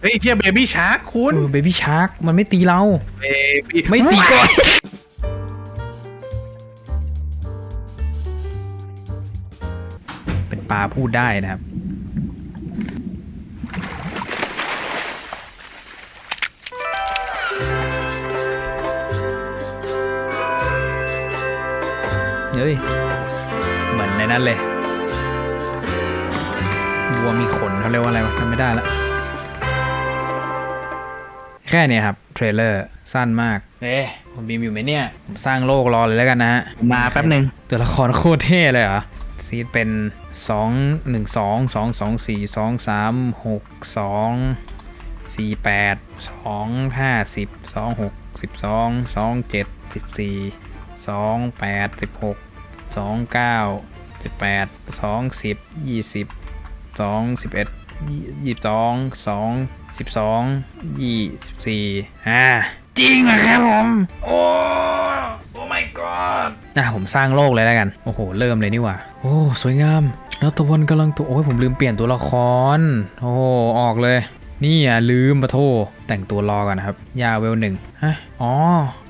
เฮ้ยเชี่ยเบบี้ชาร์คคุณเออเบบี้ชาร์กมันไม่ตีเรา เบบี้ไม่ตีก่อนเป็นปลาพูดได้นะครับ เฮ้ย เหมือนในนั้นเลยวัวมีขนเขาเรียกว่าอะไรวะจำไม่ได้ละ แค่เนี้ยครับ เทรลเลอร์สั้นมาก เอ๊ะผมบีมอยู่ไหมเนี่ย ผมสร้างโลกรอเลยแล้วกันนะฮะ มาแป๊บหนึ่งตัวละครโคตรเท่เลยเหรอซีดเป็น 2 1 2 2 2 4 2 3 6 2 4 8 2 5 10 2 6 12 2 7 14 2 8 16 2 9 18 2 10 20 2 11 22 2 12 24อ่าจริงเหรอครับผม โอ้โอ้ my god อะผมสร้างโลกเลยแล้วกัน โอ้โห เริ่มเลยนี่หว่า โอ้ สวยงามแล้วตะวันกำลังตัวโอ้ยผมลืมเปลี่ยนตัวละคร โอ้โหออกเลยนี่อะลืมปะโทแต่งตัวรอก่อนนะครับ ยาเวลหนึ่งฮะอ๋อ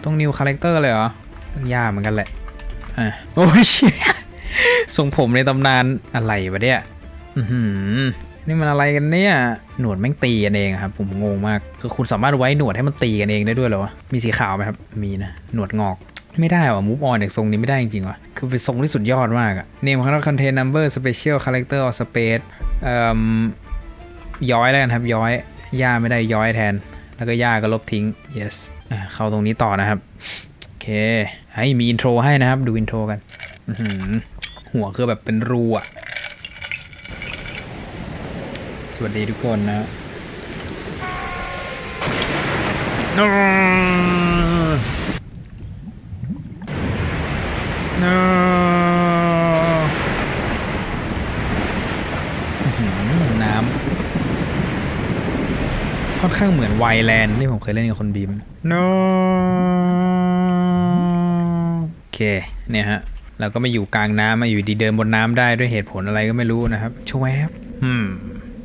ต้องนิวคาแรคเตอร์เลยเหรอต้องยาเหมือนกันแหละอะโอ้ยเชี่ยทรงผมในตำนานอะไรวะเนี่ยอือหือ นี่มันอะไรกันเนี่ย หนวดแม่งตีกันเองครับผมงงมาก คือคุณสามารถไว้หนวดให้มันตีกันเองได้ด้วยเหรอวะ มีสีขาวไหมครับ มีนะ หนวดงอก ไม่ได้ว่ะมูฟออนจากทรงนี้ไม่ได้จริงๆว่ะ คือเป็นทรงที่สุดยอดมากอะเนมเขาต้อง contain number special character or space เอ่อย้อยแล้วกันครับย้อยย่าไม่ได้ย้อยแทน แล้วก็ย่าก็ลบทิ้ง yes อะเข้าตรงนี้ต่อนะครับโอเคให้มีอินโทรให้นะครับดูอินโทรกันหัวคือแบบเป็นรูอะ วัสดีทุกคนนะ No. No. อื้อหือน้ำค่อนข้างเหมือนไวแลนด์ที่ผมเคยเล่นกับคนบีม No โอเค เนี่ยฮะเราก็มาอยู่กลางน้ำมาอยู่ดีเดินบนน้ำได้ด้วยเหตุผลอะไรก็ไม่รู้นะครับชวบอืม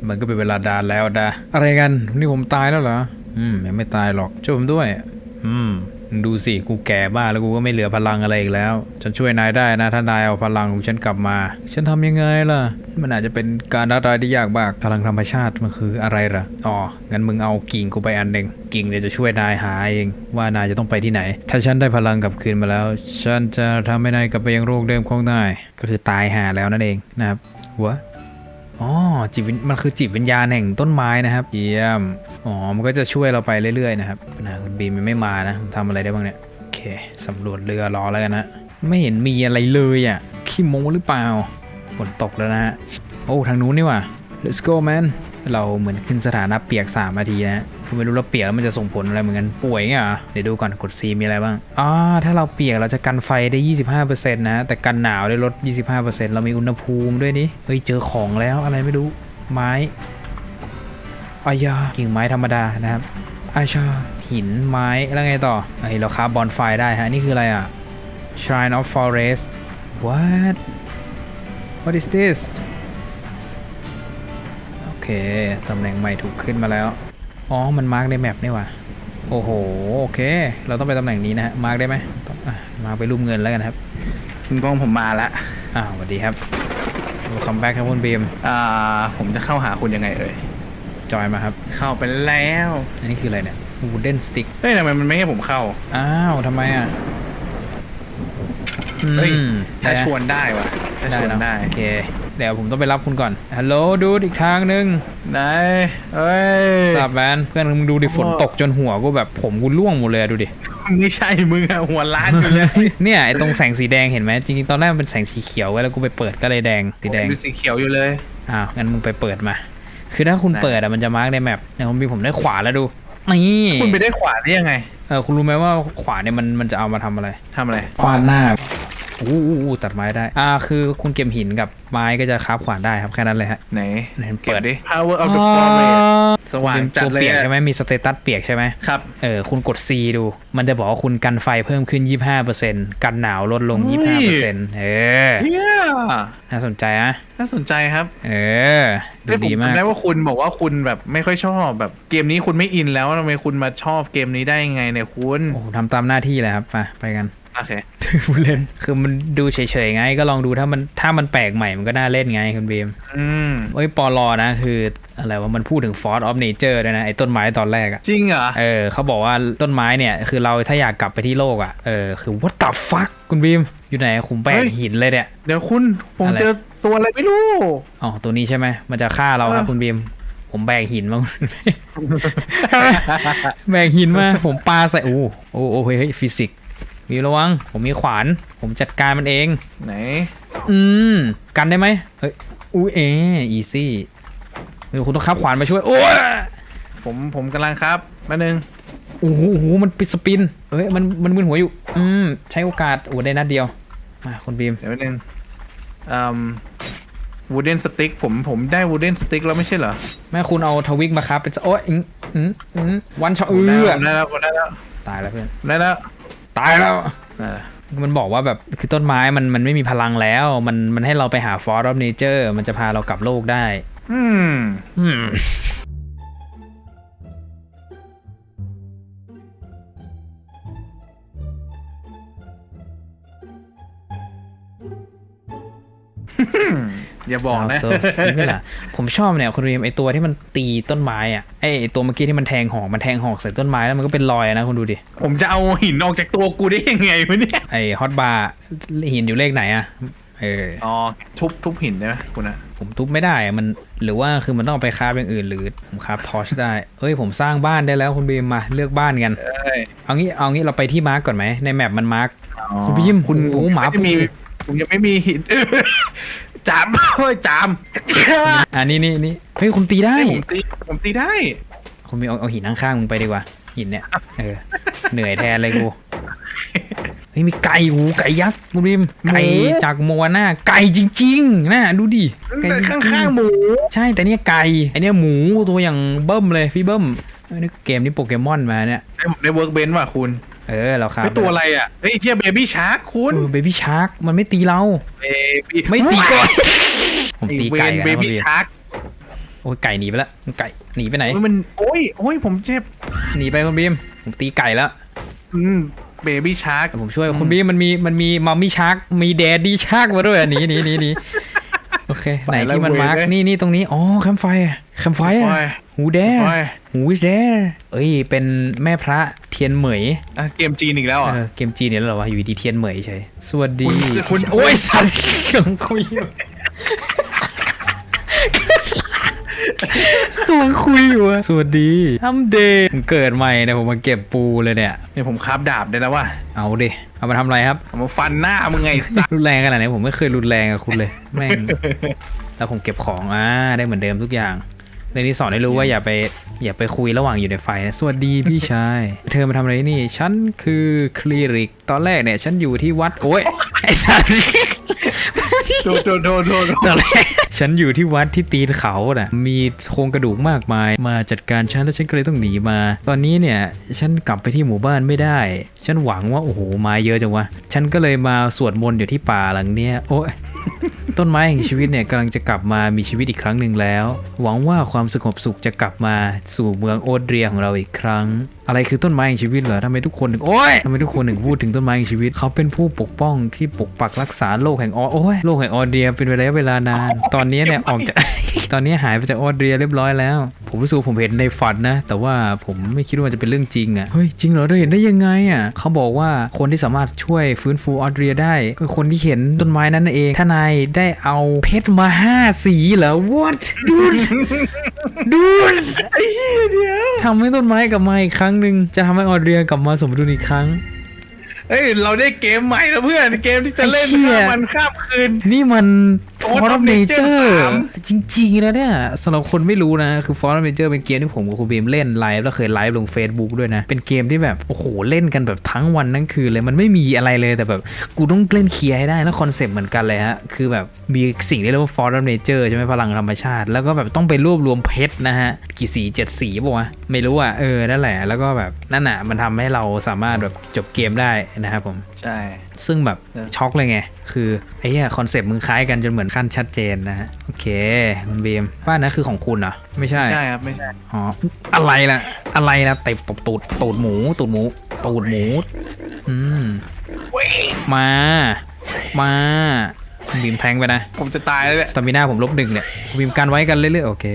มันก็เป็นเวลาดานแล้วดาอะไรกันนี่ผมตายแล้วเหรอ อืมยังไม่ตายหรอกช่วยผมด้วย อืมดูสิกูแก่บ้าแล้วกูก็ไม่เหลือพลังอะไรอีกแล้ว ฉันช่วยนายได้นะถ้านายเอาพลังของฉันกลับมา ฉันทำยังไงล่ะ มันอาจจะเป็นการท้าทายที่ยากมากพลังธรรมชาติมันคืออะไรล่ะอ๋องั้นมึงเอากิ่งกูไปอันหนึ่งกิ่งเดี๋ยวจะช่วยนายหาเองว่านายจะต้องไปที่ไหน ถ้าฉันได้พลังกลับคืนมาแล้ว ฉันจะทำให้นายกลับไปยังโลกเดิมของนายก็คือตายหาแล้วนั่นเองนะครับหัว อ๋อจิตวิญมันคือจิตวิญญาณแห่งต้นไม้นะครับเยี่ยมอ๋อมันก็จะช่วยเราไปเรื่อยๆนะครับนะคุณบีมมันไม่มานะทำอะไรได้บ้างเนี่ยโอเคสำรวจเรือรอแล้วกันนะไม่เห็นมีอะไรเลยอะขี้โม้หรือเปล่าฝนตกแล้วนะฮะโอ้ทางนู้นนี่ว่ะ let's go man เราเหมือนขึ้นสถานะเปียก3นาทีนะ คือไม่รู้เราเปียกแล้วมันจะส่งผลอะไรเหมือนกันป่วยเงี้ยเดี๋ยวดูก่อนกด C มีอะไรบ้างอ่าถ้าเราเปียกเราจะกันไฟได้ 25%นะแต่กันหนาวได้ลด 25%เรามีอุณหภูมิด้วยนี่เฮ้ยเจอของแล้วอะไรไม่รู้ไม้อายากิ่งไม้ธรรมดานะครับอาชาหินไม้แล้วไงต่อไอเราคาบบอนไฟได้ฮะนี่คืออะไรอะ Shrine of Forest what what is this โอเค ตำแหน่งใหม่ถูกขึ้นมาแล้ว อ๋อ มันมาร์กในแมปนี่หว่าโอ้โห โอเค เราต้องไปตำแหน่งนี้นะฮะ มาร์กได้ไหมต้องอะมาร์กไปรูปเงินแล้วกันครับคุณกล้องผมมาแล้วอ้าวสวัสดีครับคัมแบ็กครับคุณบีมอ่า ผมจะเข้าหาคุณยังไงเอ่ย จอยมาครับ เข้าไปแล้ว อันนี้คืออะไรเนี่ย wooden stick เฮ้ยทำไมมันไม่ให้ผมเข้า อ้าวทำไมอะอืมเฮ้ยถ้าได้ชวนได้วะถ้าได้ชวนเนอะได้ โอเค เดี๋ยวผมต้องไปรับคุณก่อน ฮัลโหลดูดอีกทางนึงได้เอ้ยทราบแมนเพื่อนมึงดูดิฝนตกจนหัวกูแบบผมกูร่วงหมดเลยอะดูดิ ไม่ใช่มึงอะหัวล้านอยู่เลยเนี่ยไอ้ตรงแสงสีแดงเห็นไหมจริงๆตอนแรกมันเป็นแสงสีเขียวไว้แล้วกูไปเปิดก็เลยแดงสีแดงดูสีเขียวอยู่เลยอ้าวงั้นมึงไปเปิดมา คือถ้าคุณได้เปิดอะมันจะมาร์กในแมปเนี่ยผมมีผมได้ขวาแล้วดูนี่คุณไปได้ขวาได้ยังไงเออคุณรู้ไหมว่าขวาเนี่ยมันมันจะเอามาทำอะไรทำอะไรฟาดหน้า อู้อู้อู้ตัดไม้ได้ อ่า คือคุณเก็บหินกับไม้ก็จะคราบขวานได้ครับแค่นั้นเลยฮะ ไหนไหนเปิเปิดดดิ power of the forest สว่างจัดตัวเลยเปียกอะใช่ไหมมีสเตตัสเปียกใช่ไหมครับ เออ คุณกด C ดู มันจะบอกว่าคุณกันไฟเพิ่มขึ้น 25%กันหนาวลดลงเฮ้ย25%เออเฮียน่าสนใจอะน่าสนใจครับ เออ ดูเอ้ยผมดีมากจำได้ว่าคุณบอกว่าคุณแบบไม่ค่อยชอบแบบเกมนี้คุณไม่อินแล้วทำไมคุณมาชอบเกมนี้ได้ยังไงเนี่ยคุณโอ้โหทำตามหน้าที่เลยครับไปไปกัน โอเคผู้เล่น คือมันดูเฉยๆไง ก็ลองดูถ้ามันถ้ามันแปลกใหม่มันก็น่าเล่นไงคุณบีมอืมเอ้ยปอลอนะ คืออะไรว่ามันพูดถึง Force of Nature ด้วยนะ ไอ้ต้นไม้ตอนแรกอะจริงเหรอ เออเขาบอกว่าต้นไม้เนี่ย คือเราถ้าอยากกลับไปที่โลกอะเออคือ what the fuck คุณบีม อยู่ไหนขุมแปลเฮ้งยหินเลยเนี่ย เดี๋ยวคุณผมอะไร เจอตัวอะไรไม่รู้ อ๋อตัวนี้ใช่ไหมมันจะฆ่าเราครับเออคุณบีม ผมแบกหินมา แบกหินมา ผมปาใส่โอ้โอ้โอ้เฮ้ยเฮ้ยฟิสิกส์ มีระวัง ผมมีขวาน ผมจัดการมันเอง ไหน อืม กันได้ไหมเฮ้ยอุ้ยเออีซี่เดี๋ยวคุณต้องขับขวานมาช่วย โอ้ยผมผมกำลังครับแป๊บนึงโอ้โหโอ้โหมันปิดสปินเอ้ยมันมันมึนหัวอยู่ อืม ใช้โอกาสโอ้ได้นัดเดียว มาคุณบีมเดี๋ยวแป๊บนึงอืม wooden stick ผมผมได้ wooden stick แล้วไม่ใช่เหรอ แม่คุณเอาทวิกมาครับเป็นโอ้ยอืมอืมอืมวันช็อตผเอมได้อผมได้แล้วผมได้แล้วตายแล้วเพื่อนผมได้แล้ว ตายแล้วอ่ามันบอกว่าแบบคือต้นไม้มันมันไม่มีพลังแล้ว มันมันให้เราไปหาฟอร์ of nature มันจะพาเรากลับโลกได้ อืมอืม อย่าบอกนะ Sounds so similar ผมชอบเนี่ยคุณรีมไอตัวที่มันตีต้นไม้อะไอไอ้ตัวเมื่อกี้ที่มันแทงหอกมันแทงหอกใส่ต้นไม้แล้วมันก็เป็นรอยนะคุณดูดิ ผมจะเอาหินออกจากตัวกูได้ยังไงวะเนี่ยไอฮอตบาร์หินอยู่เลขไหนอะเอออ๋อทุบทุบหินได้ไหมคุณอะผมทุบไม่ได้อะมันหรือว่าคือมันต้องเอาไปคราฟอย่างอื่นหรือผมคราฟทอชได้เอ้ยผมสร้างบ้านได้แล้วคุณบีมมาเลือกบ้านกันเอ้ยเอางี้เอางี้เราไปที่มาร์กก่อนไหมในแมปมันมาร์กอ๋อคุณพิมพ์คุณโอ้โหหมาไได้มีปูผมยังไม่มีหิน จามเฮ้ยจามอันนี้นี่นี่เฮ้ยคุณตีได้ผมตีผมตีได้คุณมีเอาเอาหินข้างๆมึงไปดีกว่า หินเนี่ยเออเหนื่อยแทนเลยกูเฮ้ยมีไก่หูไก่ยักษ์คุณพิมไก่จากโมอาน่าไก่จริงๆนะดูดิไก่จริข้างๆหมู ใช่แต่เนี่ยไก่ไอเนี่ยหมูตัวอย่างเบิ้มเลยพี่เบิ้มเอ้ยนี่เกมนี้โปเกมอนมาเนี่ยให้ผมได้เวิร์กเบนว่ะคุณ เออเราครับไม่ตัวอะไรอะเฮ้ยเชี่ยเบบี้ชาร์คคุณเบบี้ชาร์กมันไม่ตีเราเบบี้ไม่ตีก่อนผมตีไก่เบนะคุณบี้บีมชาร์คโอ้ยไก่หนีไปแล้วไก่หนีไปไหนมันโอ้ยโอ้ยผมเจ็บหนีไปคุณบีมผมตีไก่แล้วอืมเบบี้ชาร์คแต่ผมช่วยคุณบีมมันมีมันมีมัมมี่ชาร์กมีแดดดี้ชาร์กมาด้วยอะหนีหนีหนีหนีโอเคไหนที่มันมาร์กนี่นี่ตรงนี้อ๋อแคมไฟแคมไฟอะหูแดโอ้ยหูแดเอ้ยเป็นแม่พระ เทียนเหมยอะเกมจีนอีกแล้วอะเออเกมจีนเนี่ยแล้วเหรอวะอยู่ดีเทียนเหมยเฉยสวัสดีคุณคุณโอ้ยสัตว์กำลังคุยอยู่กำลังคุยอยู่อะสวัสดีอัมเดย์ผมเกิดใหม่เนี่ยผมมาเก็บปูเลยเนี่ยเนี่ยผมคราบดาบได้แล้วว่ะเอาดิเอามาทำอะไรครับเอามาฟันหน้ามึงไงสัสรุนแรงขนาดไหนผมไม่เคยรุนแรงกับคุณเลยแม่งแล้วผมเก็บของอ่าได้เหมือนเดิมทุกอย่าง ในนี้สอนให้รู้ว่าอย่าไปอย่าไปคุยระหว่างอยู่ในไฟนะสวัสดีพี่ชาย เธอมาทำอะไรที่นี่ ฉันคือคลีริก ตอนแรกเนี่ย ฉันอยู่ที่วัด โอ้ย ไอ้สัสโดนโดนโดนโดนตอนแรกฉันอยู่ที่วัดที่ตีนเขาน่ะ มีโครงกระดูกมากมาย มาจัดการฉันแล้วฉันก็เลยต้องหนีมา ตอนนี้เนี่ย ฉันกลับไปที่หมู่บ้านไม่ได้ ฉันหวังว่า โอ้โหมาเยอะจังวะ ฉันก็เลยมาสวดมนต์อยู่ที่ป่าหลังเนี้ย โอ้ย ต้นไม้แห่งชีวิตเนี่ยกำลังจะกลับมามีชีวิตอีกครั้งหนึ่งแล้ว หวังว่าความสงบสุขจะกลับมาสู่เมืองโอดเรียของเราอีกครั้ง อะไรคือต้นไม้แห่งชีวิตเหรอทำไมทุกคนถึงโอ้ยทำไมทุกคนถึงพูดถึงต้นไม้แห่งชีวิต เขาเป็นผู้ปกป้องที่ปกปักรักษาโลกแห่งออโอ้ยโลกแห่งออเรียเป็นระยะเวลานาน ตอนนี้เนี่ยออกจากตอนนี้หายไปจากออเรียเรียบร้อยแล้ว ผมรู้สึกผมเห็นในฝันนะ แต่ว่าผมไม่คิดว่ามันจะเป็นเรื่องจริงอะ่ะเฮ้ยจริงเหรอเธอเห็นได้ยังไงอะ่ะเขาบอกว่าคนที่สามารถช่วยฟื้นฟูออเรียได้ก็คนที่เห็นต้นไม้นั้นเองถ้านายได้เอาเพชรมาห้าสีเหรอ what ดูดดูดไอ้เหี้ยเดียวทำให้ต้นไม้กลับมาอีกครั้งหนึ่งจะทำให้ออเรียกลับมาสมดุลอีกครั้ง เอ้ยเราได้เกมใหม่แล้วเพื่อนเกมที่จะเล่นไอ้เหี้ย ข้ามวันข้ามคืน นี่มัน Force Force of of Nature Nature สาม จริงๆแล้วเนี่ยสำหรับคนไม่รู้นะ คือ Force of Nature เป็นเกมที่ผมกับคุณบีมเล่นไลฟ์แล้วเคยไลฟ์ลง Facebook ด้วยนะ เป็นเกมที่แบบ โอ้โห เล่นกันแบบทั้งวันทั้งคืนเลย มันไม่มีอะไรเลยแต่แบบกูต้องเล่นเคลียร์ให้ได้ แล้วคอนเซปต์เหมือนกันเลยฮะ คือแบบมีสิ่งที่เรียกว่า Force of Nature ใช่ไหมพลังธรรมชาติ แล้วก็แบบต้องไปรวบรวมเพชรนะฮะกี่สีเจ็ดสีป่าวะไม่รู้อะเออนั่นแหละแล้วก็แบบนั่นน่ะมันทำให้เราสามารถแบบจบเกมได้นะครับผม ใช่ ซึ่งแบบเออช็อกเลยไง คือไอ้เหี้ยคอนเซปต์มึงคล้ายกันจนเหมือนขั้นชัดเจนนะฮะ โอเคคุณบีมบ้านนั้นคือของคุณเหรอ ไม่ใช่ ใช่ครับ ไม่ใช่ อ๋อ อะไรล่ะ อะไรล่ะเตะปบตูดตูดหมู ตูดหมู ตูดหมู อืม มา มา คุณบีมแทงไปนะ ผมจะตายแล้วเนี่ยสตามิน่าผมลบหนึ่งเนี่ยคุณบีมกันไว้กันเรื่อยๆโอเค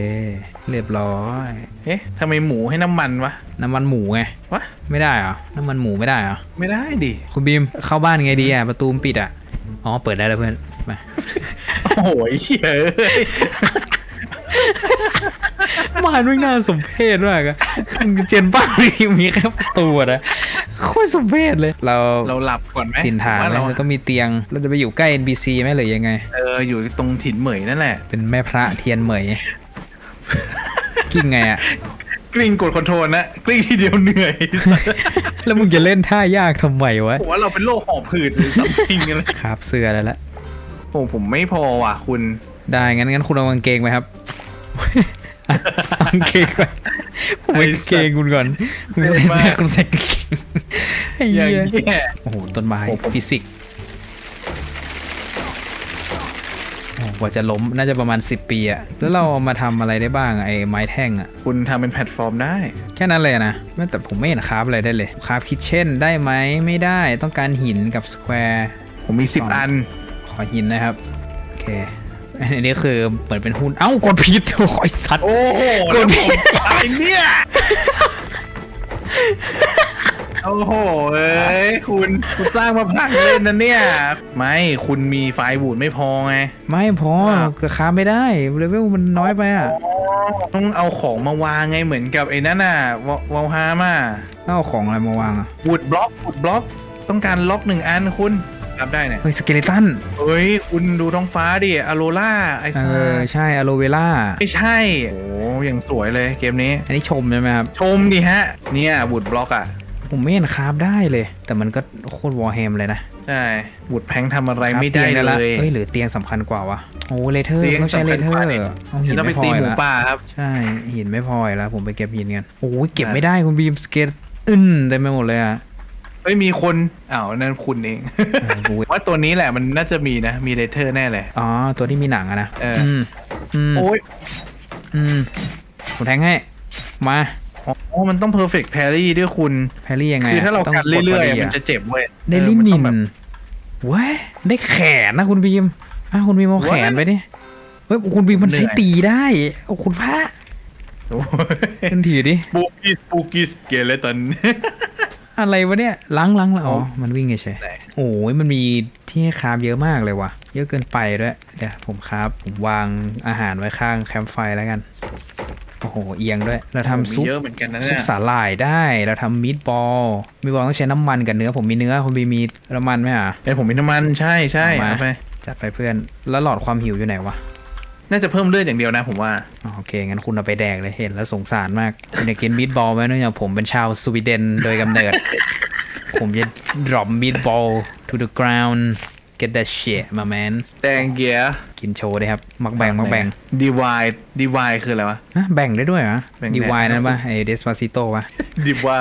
เรียบร้อยเอ๊ะทำไมหมูให้น้ำมันวะ น้ำมันหมูไงวะ ไม่ได้เหรอน้ำมันหมูไม่ได้เหรอไม่ได้ดิ คุณบีมเข้าบ้านไงดีอะประตูมันปิดอะอ๋อเปิดได้แล้วเพื่อนมาโอ้โหเหี้ยเอ้ย บ้านไม่น่าสมเพชมากอะคือเจนบ้านมีแค่ประตูอะนะโคตรสมเพชเลย เราเราหลับก่อนไหมถิ่นฐานว่าไหมเราเราต้องมีเตียง เราจะไปอยู่ใกล้ NPC ไหมหรือยังไง เออ อยู่ตรงถิ่นเหมยนั่นแหละ เป็นแม่พระเทียนเหมยกิ้งไงอะกลิ้งกดคอนโทรลนะกลิ้งทีเดียวเหนื่อย แล้วมึงจะเล่นท่ายากทำไมวะผมว่าเราเป็นโรคหอบหืดหรือสัมทิงอะไรครับเสื้อแล้วละโอ้ผมไม่พอว่ะคุณ ได้งั้นงั้นคุณเอากางเกงไหมครับเอา กางเกงไปผมไปกางเกงคุณก่อนคุณใส่เสื้อคุณใส่กางเกงไอ้อเหี้ย่างยแย่โอ้โหต้นไม้โอ้ผมฟิสิกส์โอ้กว่าจะล้มน่าจะประมาณ 10 ปีอะแล้วเราเอามาทำอะไรได้บ้างอะไอ้ไม้แท่งอะคุณทำเป็นแพลตฟอร์มได้ แค่นั้นเลยนะไม่แต่ผมไม่เห็นคราฟอะไรได้เลยคราฟคิทเช่นได้ไหมไม่ได้ต้องการหินกับสแควร์ผมมีสิบสองอัน ขอหินนะครับ โอเค อันนี้คือเหมือนเป็นหุ้น เอ้ากดผิดโอ้ยสัตว์ โอ้โหกดแล้วผมตายเนี่ยโอ้โหเอ้ยคุณคุณสร้างมาพังเล่นนะเนี่ย ไม่คุณมีไฟล์บูดไม่พอไง ไม่พออะก็คราฟไม่ได้เลเวลมันน้อยไปอะ ต้องเอาของมาวางไงเหมือนกับไอ้นั่นน่ะววาวฮามาเอาของอะไรมาวางอะบูดบล็อกบูดบล็อก ต้องการล็อกหนึ่งอันคุณ รับได้เนี่ย เฮ้ยสเกเลตันเฮ้ย คุณดูท้องฟ้าดิอโรล่าไอเอซ่าอใช่อโลเวล่าไม่ใช่ โอ้ยังสวยเลยเกมนี้ อันนี้ชมใช่ไหมครับ ชมดิฮะ เนี่ยบูดบล็อกอะ ผมไม่เห็นคราฟได้เลย แต่มันก็โคตรวอร์แฮมเลยนะใช่บูดแพงทำอะไรคราฟไม่ได้ตีงเลละย เอ้ยหรือเตียงสำคัญกว่าวะโอ้เลเทอร์เตียงต้องใช้สำเลคัญเทอกว่าร์ดิเอาหินจะต้องไปไม่พอตีหอีกมูละป่าครับ ใช่หินไม่พออีกแล้วผมไปเก็บหินกันโอ้ยเก็บไม่ได้คุณบีมสเกตอึนเต็มไปหมดเลยอะ เอ้ยมีคนอ้าวนั่นคุณเองเออกูว่าตัวนี้แหละมันน่าจะมีนะมีเลเทอร์แน่เลย อ๋อ ตัวที่มีหนังอะนะเอออืมอืมโอ้ยอืมผมแทงให้มาอ๋อมันต้อง perfect parry ด้วยคุณ แพรรี่ยังไงคือถ้าเราต้งกันเรื่อยกดพๆดีมันจะเจ็บเว้ยได้เออลิ้นมันิต้อนงแบบเว้ยได้แขนนะคุณบีมอะคุณบีมเอาแขน What? ไปดิเฮ้ยคุณบีมมันใช้เหนื่อยตีได้โอ้คุณพระโอ้ขึ้นถือดิสปูกี้ อะไรวะเนี่ยล้างล้างแล้วอ๋อมันวิ่งเฉยไหนๆโอ้ยมันมีที่ให้คราฟเยอะมากเลยว่ะ เยอะเกินไปด้วยเดี๋ยวผมคราฟผมวางอาหารไว้ข้างแคมป์ไฟแล้วกันโอ้โหเอียงด้วย เราทำมีซุปเยอะเหมือนกันนะซุปเนี่ยสาหร่ายได้ เราทำมีดบอล มีบอลต้องใช้น้ำมันกับเนื้อ ผมมีเนื้อคุณบีมีน้ำมันไหมอะไอยผมมีน้ำมันใช่ใช่เอามาเอาไปจัดไปเพื่อน แล้วหลอดความหิวอยู่ไหนวะ น่าจะเพิ่มเลือดอย่างเดียวนะผมว่า อ๋อโอเค งั้นคุณเอาไปแดกเลยเห็นแล้วสงสารมากคุณอยากกินมีดบอลไหมเนื่องจากผมเป็นชาวสวีเดนโดยกำเนิด ผมจะ drop meatball to the ground get that shit my man แดงเกียร์กินโชว์เลยครับ มักแบ่งมักแบ่งดีวายดีวายคืออะไรวะนะแบ่งได้ด้วยเหรอแบ่งดีวายแดกนั่นปะไอ้เดสปาซิโตปะดีว่า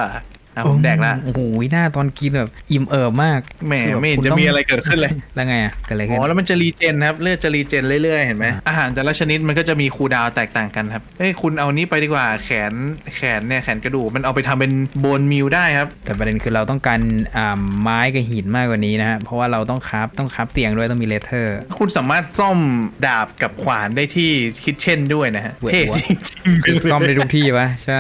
อะผมแดกละโอ้โหหน้าตอนกินแบบอิ่มเอิบมากแหมคือแบบไม่เห็นคุณจะต้งมีอะไรเกิดขึ้นเลย แล้วไงอะเกิดอะไรขึ้อ๋นอแล้วมันจะรีเจนครับเลือดจะรีเจนเรื่อยๆเห็นไหมอ่าอาหารแต่ละชนิดมันก็จะมีคูลดาวน์แตกต่างกันครับเฮ้ยคุณเอานี้ไปดีกว่าแขนแขนเนี่ยแขนกระดูกมันเอาไปทำเป็นโบนมิลได้ครับ แต่ประเด็นคือเราต้องการอ่าไม้กับหินมากกว่านี้นะฮะเพราะว่าเราต้องคราฟต้องคราฟเตียงด้วยต้องมีเลเทอร์ คุณสามารถซ่อมดาบกับขวานได้ที่คิทเช่นด้วยนะฮะเว้ยเท่วะจริงๆคือซ่อมได้ทุกที่ปะใช่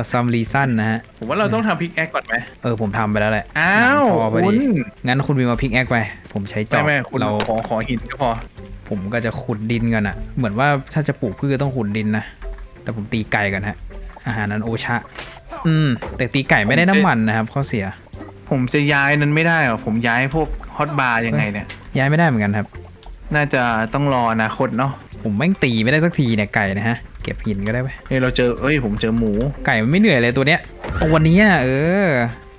ปะว่าซ่อมรีสั้นนะฮะ ผมว่าเราต้องทำพิกแอคก่อนไหม เออผมทำไปแล้วแหละอ้าวพอพอคุดีณงั้นคุณมีมาพิกแอคไป ผมใช้จอไม่บไม่คุณเราขอขอหินก็พอ ผมก็จะขุดดินกันอะเหมือนว่าถ้าจะปลูกพืชต้องขุดดินนะ แต่ผมตีไก่กันฮะ อาหารนั้นโอชะ อืม แต่ตีไก่ไม่ได้น้ำมันนะครับ ข้อเสีย ผมจะย้ายนั้นไม่ได้หรอ ผมย้ายพวกฮอตบาร์ยังไงเนี่ย ย้ายไม่ได้เหมือนกันครับผน่าจะต้องรออนาคตเนาะ ผมแม่งตีไม่ได้สักทีเนี่ยไก่นะฮะ เก็บหินก็ได้ไหมเฮ้ยเราเจอเอ้ยผมเจอหมู ไก่มันไม่เหนื่อยเลยตัวเนี้ยเอาวันนี้อะเออ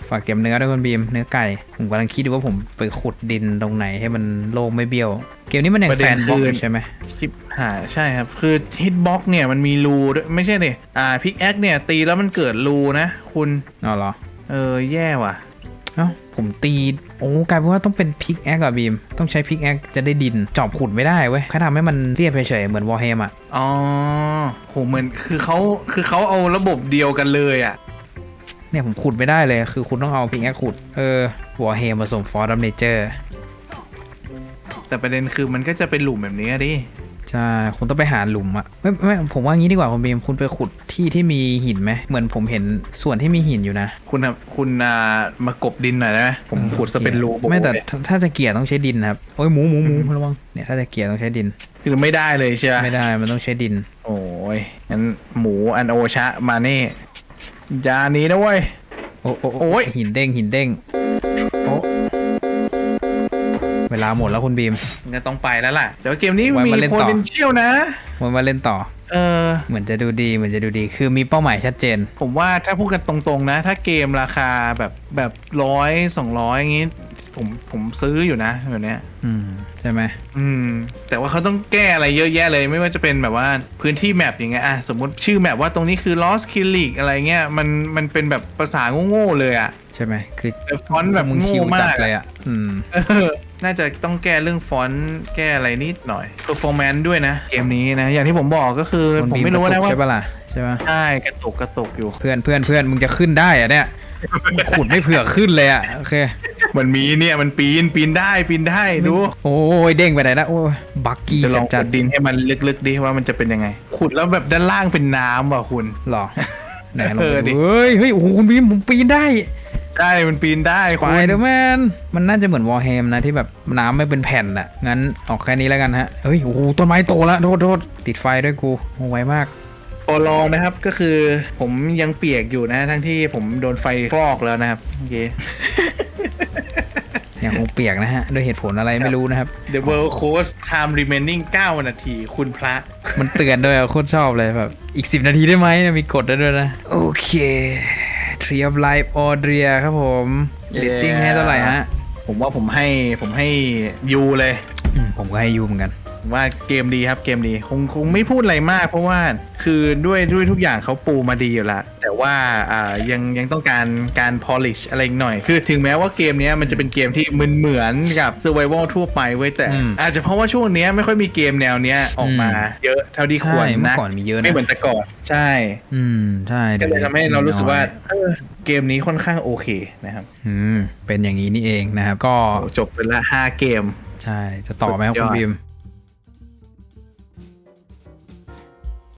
ฝากเก็บเนื้อด้วยคุณบีมเนื้อไก่ผมกำลังคิดดูว่าผมไปขุดดินตรงไหนให้มันโล่งไม่เบี้ยว เกมนี้มันยังประเด็แซนนบ็อกคืออยู่ใช่ไหมชิปหายใช่ครับ คือฮิตบ็อกเนี่ยมันมีรูด้วยไม่ใช่เนี่ยอ่าพิกแอคเนี่ยตีแล้วมันเกิดรูนะ คุณอ๋อเหรอเออแย่ว่ะ เอ้าผมตีโอ้กลายเป็นว่าต้องเป็นพิกแอคอะบีม ต้องใช้พิกแอคจะได้ดิน จอบขุดไม่ได้เว้ยแค่ทำให้มันเรียบเฉยๆเหมือนวอร์เฮมอะอ๋อโหเหมือนคือเขาคือเขาเอาระบบเดียวกันเลยอะเนี่ยผมขุดไม่ได้เลย คือคุณต้องเอาพิกแอคขุด เออวอร์เฮมผสมฟอร์ดัมเนเจอร์แต่ประเด็นคือมันก็จะเป็นหลุมแบบนี้อะดิ ใช่คุณต้องไปหาหลุมอะไม่ไม่ผมว่างี้ดีกว่าคุณบีมคุณไปขุดที่ที่มีหินไหมเหมือนผมเห็นส่วนที่มีหินอยู่นะ คุณครับคุณอ่ามากบดินหน่อยได้ไหมผมขุดซะเป็นรูโบไม่แต่เลยถ้าถ้าจะเกลี่ยต้องใช้ดินครับโอ้ยหมูหมูหมูระวังเนี่ยถ้าจะเกลี่ยต้องใช้ดินคือไม่ได้เลยใช่ไหมไม่ได้มันต้องใช้ดิน โอ้ยงั้นหมูอันโอชะมาเน่ยานี้นะเว้ยโอ้โอ้โอ้ยหินเด้งหินเด้งโอ้ เวลาหมดแล้วคุณบีมงั้นต้องไปแล้วล่ะเดี๋ยวเกมนี้ไว้มีมาเล่นต่อ potential นะมันมาเล่นต่อ เออ เหมือนจะดูดีเหมือนจะดูดีคือมีเป้าหมายชัดเจน ผมว่าถ้าพูดกันตรงๆนะ ถ้าเกมราคาแบบแบบร้อยสองร้อยอย่างงี้ ผมผมซื้ออยู่นะแบบเนี้ย อืมใช่ไหมอืม แต่ว่าเขาต้องแก้อะไรเยอะแยะเลยไม่ว่าจะเป็นแบบว่าพื้นที่แมปอย่างเงี้ยอะสมมติชื่อแมปว่าตรงนี้คือ Lost k i l l i g อะไรเงี้ยมันมันเป็นแบบภาษาโง่ๆเลยอะใช่ไหมคือแบบฟอนต์แบบมึงชิวโง่จัมาดกเลยอะอืม เออ น่าจะต้องแก้เรื่องฟอนต์แก้อะไรนิดหน่อย performance ด้วยนะ เกมนี้นะ อย่างที่ผมบอกก็คือคนผมบีมไม่รู้กระนะตุกว่าใช่ปะล่ะใช่ปะใช่กระตุกกระตุกอยู่ เพื่อนเพื่อนเพื่อนมึงจะขึ้นได้อะเนี่ยขุดไม่เผื่อขึ้นเลยอะโอเคมันมีเนี่ยมันปีนปีนได้ปีนได้ดูโอ้ยเด้งไปไหนนะโอ้ยบักกี้จะลองจัขุดดดินให้มันลึกๆดิว่ามันจะเป็นยังไง ขุดแล้วแบบด้านล่างเป็นน้ำว่ะคุณๆหรอไหนลองเออดิดูเฮ้ยเฮ้ยโอ้โหคุณบีมผมปีนได้ ได้มันปีนได้ไฟคุณเดอร์แมนมันน่าจะเหมือนวอร์แฮมนะที่แบบน้ำไม่เป็นแผ่นอะงั้นออกแค่นี้แล้วกันฮะเฮ้ยโอ้โหต้นไม้โตแล้วโทษโทษติดไฟด้วยกูโอ้ไวมากพอลองนะครับก็คือผมยังเปียกอยู่นะ ทั้งที่ผมโดนไฟคลอกแล้วนะครับโอเคยังคงเปียกนะฮะด้วยเหตุผลอะไรไม่รู้นะครับ The World Coast Time Remaining 9 นาที คุณพระ มันเตือนด้วยอะโคตรชอบเลยแบบอีก 10 นาทีได้ไหมนะมีกดได้ด้วยนะ โอเค Tree of Life Audria ครับผมเรตติ้งให้เท่าไหร่ฮะ ผมว่าผมให้ผมให้ยูเลยอืมผมก็ให้ยูเหมือนกันผมว่าเกมดีครับเกมดีคงคงไม่พูดอะไรมาก เพราะว่าคือด้วยด้วยทุกอย่างเขาปูมาดีอยู่ละแต่ ว่าอ่ายังยังต้องการการ polish อะไรอีกหน่อย คือถึงแม้ว่าเกมเนี้ยมันจะเป็นเกมที่เหมือนเหมือนกับ survival ทั่วไปเว้ยแต่ อืมอาจจะเพราะว่าช่วงเนี้ยไม่ค่อยมีเกมแนวเนี้ยออกมา อืม เยอะเท่าที่ควรใช่เมื่นะอก่อนมีเยอะนะไม่เหมือนแต่ก่อนใช่อืมใช่ก็เลยดี๋วทำให้เรารู้สึกว่าน้อยเออเกมนี้ค่อนข้างโอเคนะครับอืมเป็นอย่างนี้นี่เองนะครับ ก็โอ้จบไปละห้าเกม ใช่จะต่อไหมครับสุดยคุอณดบีม